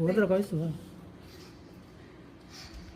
어디로 가 있어?